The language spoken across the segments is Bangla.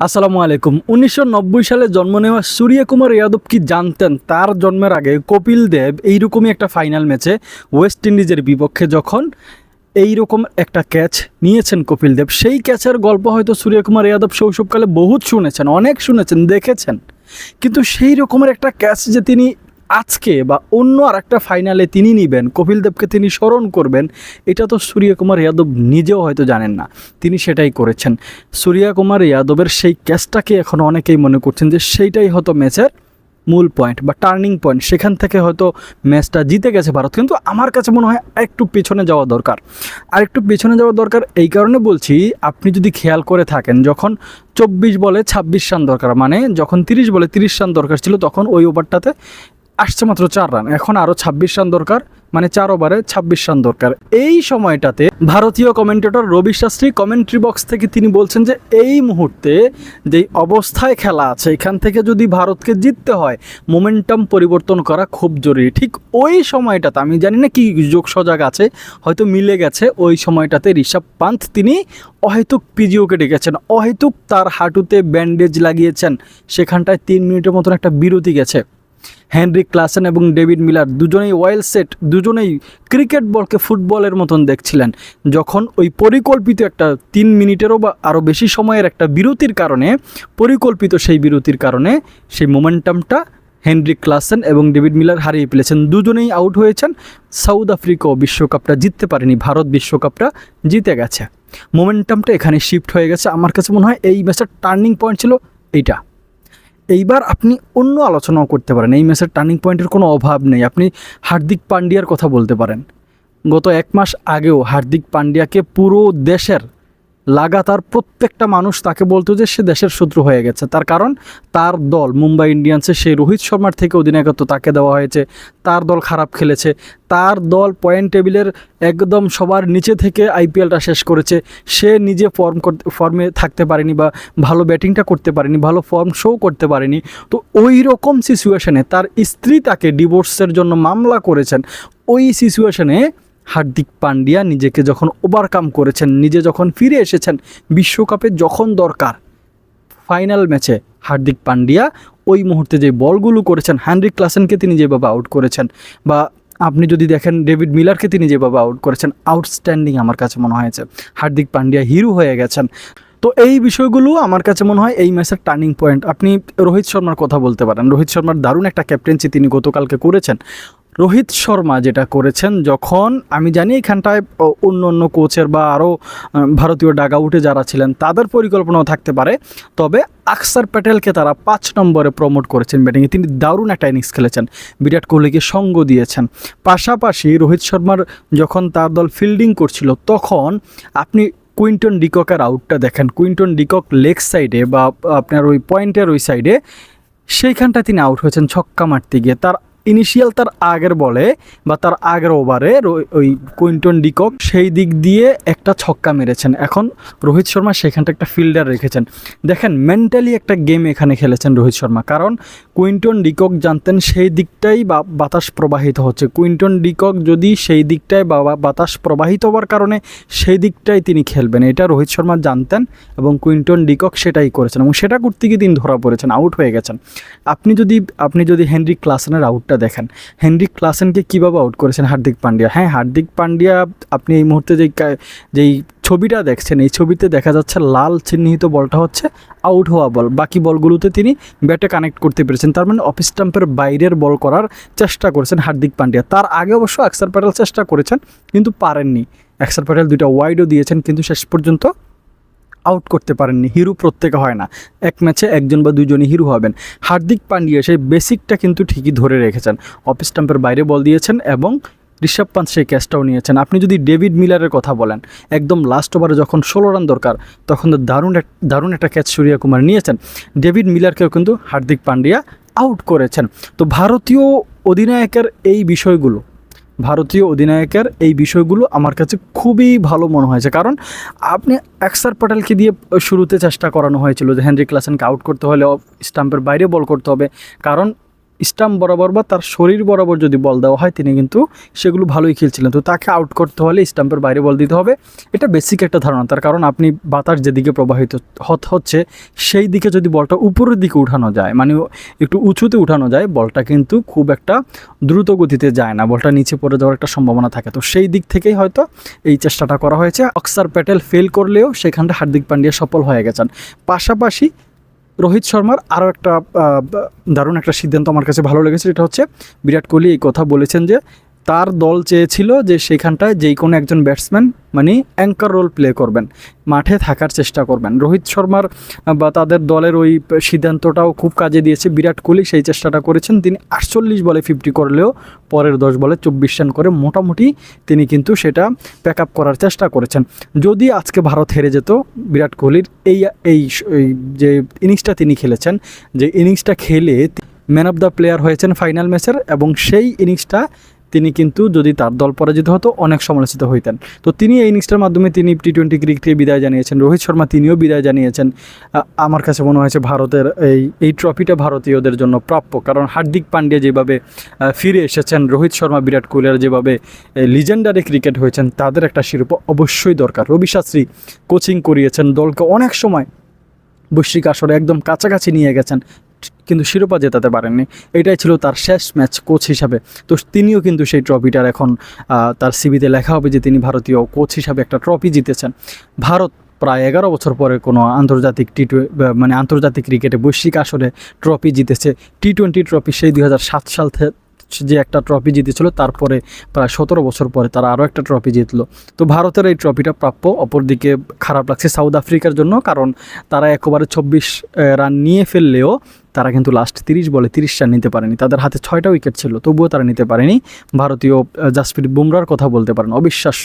আসসালামু আলাইকুম। উনিশশো নব্বই সালে জন্ম নেওয়া সূর্যকুমার ইয়াদব যাদব কি জানতেন? তার জন্মের আগে কপিল দেব এইরকমই একটা ফাইনাল ম্যাচে ওয়েস্ট ইন্ডিজের বিপক্ষে যখন এই রকম একটা ক্যাচ নিয়েছেন কপিল দেব। সেই ক্যাচের গল্প হয়তো সূর্যকুমার ইয়াদব শৈশবকালে বহুত শুনেছেন, অনেক শুনেছেন, দেখেছেন। কিন্তু সেই রকমের একটা ক্যাচ যে তিনি আজকে বা অন্য আর একটা ফাইনালে তিনি নিবেন, কপিল দেবকে তিনি স্মরণ করবেন, এটা তো সূর্যকুমার যাদব নিজেও হয়তো জানেন না। তিনি সেটাই করেছেন। সূর্যকুমার যাদবের সেই ক্যাচটাকে এখন অনেকেই মনে করছেন যে সেইটাই হয়তো ম্যাচের মূল পয়েন্ট বা টার্নিং পয়েন্ট সেখান থেকে হয়তো ম্যাচটা জিতে গেছে ভারত। কিন্তু আমার কাছে মনে হয় একটু পেছনে যাওয়া দরকার। আর একটু পেছনে যাওয়া দরকার এই কারণে বলছি, আপনি যদি খেয়াল করে থাকেন, যখন চব্বিশ বলে ছাব্বিশ রান দরকার মানে যখন তিরিশ বলে তিরিশ রান দরকার ছিল, তখন ওই ওভারটাতে আসছে মাত্র চার রান। এখন আরও ছাব্বিশ রান দরকার মানে চার ওভারে ছাব্বিশ রান দরকার। এই সময়টাতে ভারতীয় commentator Ravi Shastri commentary box থেকে তিনি বলছেন যে, এই মুহূর্তে যেই অবস্থায় খেলা আছে, এখান থেকে যদি ভারতকে জিততে হয় মোমেন্টাম পরিবর্তন করা খুব জরুরি। ঠিক ওই সময়টাতে, আমি জানি না কি যোগ সজাগ আছে, হয়তো মিলে গেছে, ওই সময়টাতে ঋষভ পান্থ তিনি অহেতুক পিজিওকে ডেকেছেন। অহেতুক তার হাঁটুতে ব্যান্ডেজ লাগিয়েছেন। সেখানটায় তিন মিনিটের মতন একটা বিরতি গেছে। হেনরি ক্লাসেন এবং ডেভিড মিলার দুজনেই ওয়েল সেট, দুজনেই ক্রিকেট বলকে ফুটবলের মতন দেখছিলেন। যখন ওই পরিকল্পিত একটা তিন মিনিটেরও বা আরও বেশি সময়ের একটা বিরতির কারণে, পরিকল্পিত সেই বিরতির কারণে সেই মোমেন্টামটা হেনরি ক্লাসেন এবং ডেভিড মিলার হারিয়ে ফেলেছেন। দুজনেই আউট হয়েছেন। সাউথ আফ্রিকাও বিশ্বকাপটা জিততে পারেনি। ভারত বিশ্বকাপটা জিতে গেছে। মোমেন্টামটা এখানে শিফট হয়ে গেছে। আমার কাছে মনে হয় এই ম্যাচের টার্নিং পয়েন্ট ছিল এইটা। এইবার আপনি অন্য আলোচনাও করতে পারেন। এই ম্যাচের টার্নিং পয়েন্টের কোনো অভাব নেই। আপনি হার্দিক পান্ডিয়ার কথা বলতে পারেন। গত এক মাস আগেও হার্দিক পান্ডিয়াকে পুরো দেশের লাগাতার প্রত্যেকটা মানুষ তাকে বলতো যে সে দেশের শত্রু হয়ে গেছে। তার কারণ, তার দল, মুম্বাই ইন্ডিয়ান্সে সেই রোহিত শর্মার থেকে অধিনায়কত্ব তাকে দেওয়া হয়েছে। তার দল খারাপ খেলেছে। তার দল পয়েন্ট টেবিলের একদম সবার নিচে থেকে আইপিএলটা শেষ করেছে। সে নিজে ফর্ম করতে ফর্মে থাকতে পারেনি বা ভালো ব্যাটিংটা করতে পারেনি, ভালো ফর্ম শো করতে পারেনি। তো ওই রকম সিচুয়েশনে তার স্ত্রী তাকে ডিভোর্সের জন্য মামলা করেছেন। ওই সিচুয়েশনে হার্দিক পান্ডিয়া নিজেকে যখন ওভারকাম করেছেন, নিজে যখন ফিরে এসেছেন, বিশ্বকাপে যখন দরকার ফাইনাল ম্যাচে হার্দিক পান্ডিয়া ওই মুহূর্তে যে বলগুলো করেছেন, হ্যানরিক ক্লাসেনকে তিনি যেভাবে আউট করেছেন বা আপনি যদি দেখেন, ডেভিড মিলারকে তিনি যেভাবে আউট করেছেন আউটস্ট্যান্ডিং আমার কাছে মনে হয়েছে। হার্দিক পান্ডিয়া হিরো হয়ে গেছেন। তো এই বিষয়গুলো আমার কাছে মনে হয় এই ম্যাচের টার্নিং পয়েন্ট আপনি রোহিত শর্মার কথা বলতে পারেন। রোহিত শর্মার দারুণ একটা ক্যাপ্টেন্সি তিনি গতকালকে করেছেন। রোহিত শর্মা যেটা করেছেন, যখন আমি জানি এখানটায় অন্য অন্য কোচের বা আরও ভারতীয় ডাগাউটে যারা ছিলেন, তাদের পরিকল্পনাও থাকতে পারে। তবে আকসার প্যাটেলকে তারা পাঁচ নম্বরে প্রমোট করেছেন ব্যাটিংয়ে তিনি দারুণ একটা ইনিংস খেলেছেন। বিরাট কোহলিকে সঙ্গ দিয়েছেন। পাশাপাশি রোহিত শর্মার যখন তার দল ফিল্ডিং করছিল, তখন আপনি কুইন্টন ডিককের আউটটা দেখেন। কুইন্টন ডিকক লেগ সাইডে বা আপনার ওই পয়েন্টের ওই সাইডে সেইখানটা তিনি আউট হয়েছেন ছক্কা মারতে গিয়ে। তার ইনিশিয়াল তার আগের বলে বা তার আগের ওভারে ওই কুইন্টন ডিকক সেই দিক দিয়ে একটা ছক্কা মেরেছেন। এখন রোহিত শর্মা সেখানটা একটা ফিল্ডার রেখেছেন। দেখেন মেন্টালি একটা গেম এখানে খেলেছেন রোহিত শর্মা। কারণ কুইন্টন ডিকক জানতেন সেই দিকটাই বা বাতাস প্রবাহিত হচ্ছে। কুইন্টন ডিকক যদি সেই দিকটায় বা- বাতাস প্রবাহিত হওয়ার কারণে সেই দিকটাই তিনি খেলবেন। এটা রোহিত শর্মা জানতেন এবং কুইন্টন ডিকক সেটাই করেছেন এবং সেটা করতে গিয়ে তিনি ধরা পড়েছেন আউট হয়ে গেছেন। আপনি যদি আপনি যদি হেনরি ক্লাসেনের আউটটা দেখেন। হেনরিক ক্লাসেনকে কীভাবে আউট করেছেন হার্দিক পান্ডিয়া? হ্যাঁ হার্দিক পান্ডিয়া আপনি এই মুহূর্তে যেই যেই ছবিটা দেখছেন, এই ছবিতে দেখা যাচ্ছে লাল চিহ্নিত বলটা হচ্ছে আউট হওয়া বল। বাকি বলগুলোতে তিনি ব্যাটে কানেক্ট করতে পেরেছেন। তার মানে অফ স্টাম্পের বাইরের বল করার চেষ্টা করেছেন হার্দিক পান্ডিয়া। তার আগে অবশ্য অ্যাক্সার প্যাটেল চেষ্টা করেছেন, কিন্তু পারেননি। অ্যাক্সার প্যাটেল দুইটা ওয়াইডও দিয়েছেন, কিন্তু শেষ পর্যন্ত আউট করতে পারেননি। হিরো প্রত্যেকে হয় না। এক ম্যাচে একজন বা দুজনই হিরো হবেন। হার্দিক পান্ডিয়া সেই বেসিকটা কিন্তু ঠিকই ধরে রেখেছেন। অফ স্টাম্পের বাইরে বল দিয়েছেন এবং ঋষভ পান্ত সেই ক্যাচটাও নিয়েছেন। আপনি যদি ডেভিড মিলারের কথা বলেন, একদম লাস্ট ওভারে যখন ষোলো রান দরকার, তখন তো দারুণ দারুণ একটা ক্যাচ সূর্যকুমার নিয়েছেন। ডেভিড মিলারকেও কিন্তু হার্দিক পান্ডিয়া আউট করেছেন। তো ভারতীয় অধিনায়কের এই বিষয়গুলো ভারতীয় অধিনায়কের এই বিষয়গুলো আমার কাছে খুবই ভালো মনে হয়েছে। কারণ আপনি অ্যাক্সার প্যাটেলকে দিয়ে শুরুতে চেষ্টা করানো হয়েছিল যে হেনরি ক্লাসেনকে আউট করতে হলে স্টাম্পের বাইরে বল করতে হবে। কারণ স্টাম্প বরাবর বা তার শরীর বরাবর যদি বল দেওয়া হয়, তিনি কিন্তু সেগুলো ভালোই খেলছিলেন। তো তাকে আউট করতে হলে স্টাম্পের বাইরে বল দিতে হবে। এটা বেসিক একটা ধারণা। তার কারণ আপনি বাতাস যেদিকে প্রবাহিত হত- হচ্ছে, সেই দিকে যদি বলটা উপরের দিকে উঠানো যায় মানে একটু উঁচুতে উঠানো যায়, বলটা কিন্তু খুব একটা দ্রুত গতিতে যায় না। বলটা নিচে পড়ে যাওয়ার একটা সম্ভাবনা থাকে। তো সেই দিক থেকেই হয়তো এই চেষ্টাটা করা হয়েছে। অক্সার প্যাটেল ফেল করলেও সেখানটা হার্দিক পান্ডিয়া সফল হয়ে গেছেন। পাশাপাশি রোহিত শর্মার আরও একটা দারুণ একটা সিদ্ধান্ত আমার কাছে ভালো লেগেছে। সেটা হচ্ছে বিরাট কোহলি এই কথা বলেছেন যে তার দল চেয়েছিল যে সেখানটায় যেই কোনো একজন ব্যাটসম্যান মানে অ্যাঙ্কার রোল প্লে করবেন, মাঠে থাকার চেষ্টা করবেন। রোহিত শর্মার বা তাদের দলের ওই সিদ্ধান্তটাও খুব কাজে দিয়েছে। বিরাট কোহলি সেই চেষ্টাটা করেছেন। তিনি আটচল্লিশ বলে ফিফটি করলেও পরের দশ বলে চব্বিশ রান করে মোটামুটি তিনি কিন্তু সেটা প্যাক আপ করার চেষ্টা করেছেন। যদি আজকে ভারত হেরে যেত, বিরাট কোহলির এই এই যে ইনিংসটা তিনি খেলেছেন, যে ইনিংসটা খেলে ম্যান অফ দ্য প্লেয়ার হয়েছেন ফাইনাল ম্যাচের এবং সেই ইনিংসটা তিনি কিন্তু যদি তার দল পরাজিত হতো, অনেক সমালোচিত হইতেন। তো তিনি এই ইনিংসটার মাধ্যমে তিনি টি টোয়েন্টি ক্রিকেট থেকে বিদায় জানিয়েছেন। রোহিত শর্মা তিনিও বিদায় জানিয়েছেন। আমার কাছে মনে হয়েছে ভারতের এই এই ট্রফিটা ভারতীয়দের জন্য প্রাপ্য। কারণ হার্দিক পান্ডিয়া যেভাবে ফিরে এসেছেন, রোহিত শর্মা, বিরাট কোহলির যেভাবে লিজেন্ডারি ক্রিকেট হয়েছেন, তাদের একটা শিরোপা অবশ্যই দরকার। রবি শাস্ত্রী কোচিং করিয়েছেন দলকে অনেক সময়, বৈশ্বিক আসরে একদম কাছাকাছি নিয়ে গেছেন। কিন্তু শিরোপা জেতাতে পারেননি। এটাই ছিল তার শেষ ম্যাচ কোচ হিসাবে। তো তিনিও কিন্তু সেই ট্রফিটার এখন তার সিবিতে লেখা হবে যে তিনি ভারতীয় কোচ হিসাবে একটা ট্রফি জিতেছেন। ভারত প্রায় এগারো বছর পরে কোনো আন্তর্জাতিক টি মানে আন্তর্জাতিক ক্রিকেটে বৈশ্বিক আসরে ট্রফি জিতেছে। টি টোয়েন্টি ট্রফি সেই দু সাত সাল থেকে যে একটা ট্রফি জিতেছিল, তারপরে প্রায় সতেরো বছর পরে তারা আরও একটা ট্রফি জিতলো। তো ভারতের এই ট্রফিটা প্রাপ্য, অপরদিকে খারাপ লাগছে সাউথ আফ্রিকার জন্য, কারণ তারা একেবারে চব্বিশ রান নিয়ে ফেললেও তারা কিন্তু লাস্ট তিরিশ বলে তিরিশ রান নিতে পারেনি। তাদের হাতে ছয়টা উইকেট ছিল, তবুও তারা নিতে পারেনি। ভারতীয় জাসপ্রীত বুমরার কথা বলতে পারেন, অবিশ্বাস্য।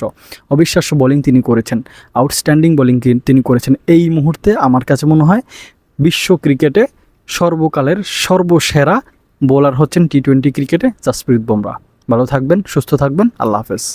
অবিশ্বাস্য বোলিং তিনি করেছেন আউটস্ট্যান্ডিং বোলিং তিনি করেছেন। এই মুহূর্তে আমার কাছে মনে হয়, বিশ্ব ক্রিকেটে সর্বকালের সর্বসেরা বোলার হচ্ছেন টি টোয়েন্টি ক্রিকেটে জাসপ্রীত বুমরা ভালো থাকবেন সুস্থ থাকবেন আল্লাহ হাফেজ।